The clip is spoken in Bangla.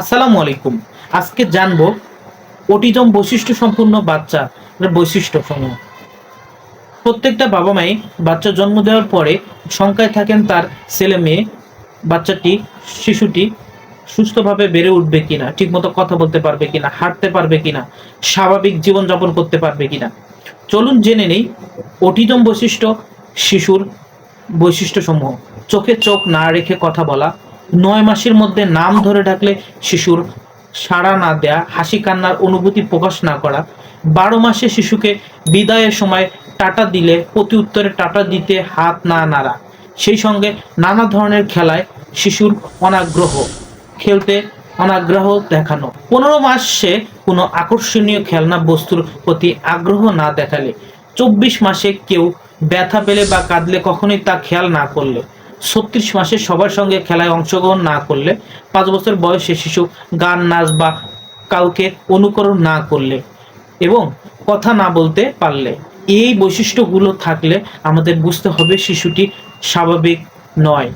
আসসালামু আলাইকুম। আজকে জানব অটিজম বৈশিষ্ট্য সম্পূর্ণ বাচ্চা বৈশিষ্ট্য সমূহ প্রত্যেকটা বাবা মাই বাচ্চা জন্ম দেওয়ার পরে শঙ্কায় থাকেন তার ছেলে মেয়ে, বাচ্চাটি, শিশুটি সুস্থভাবে বেড়ে উঠবে কিনা, ঠিকমতো কথা বলতে পারবে কিনা, হাঁটতে পারবে কিনা, স্বাভাবিক জীবনযাপন করতে পারবে কিনা। চলুন জেনে নেই অটিজম বৈশিষ্ট্য শিশুর বৈশিষ্ট্যসমূহ। চোখে চোখ না রেখে কথা বলা নয় মাসের মধ্যে নাম ধরে ডাকলে শিশুর সাড়া না দেয়া, হাসি কান্নার অনুভূতি প্রকাশ না করা। বারো মাসে শিশুকে বিদায়ের সময় টাটা দিলে, প্রতি উত্তরে টাটা দিতে হাত না নাড়া। সেই সঙ্গে নানা ধরনের খেলায় শিশুর অনাগ্রহ, খেলতে অনাগ্রহ দেখানো। পনেরো মাসে কোনো আকর্ষণীয় খেলনা বস্তুর প্রতি আগ্রহ না দেখালে, চব্বিশ মাসে কেউ ব্যথা পেলে বা কাঁদলে কখনোই তা খেয়াল না করলে। ছত্রিশ মাসে সবার সঙ্গে খেলায় অংশগ্রহণ না করলে, পাঁচ বছর বয়সে শিশু গান, নাচ বা কাউকে অনুকরণ না করলে এবং কথা না বলতে পারলে। এই বৈশিষ্ট্যগুলো থাকলে আমাদের বুঝতে হবে শিশুটি স্বাভাবিক নয়।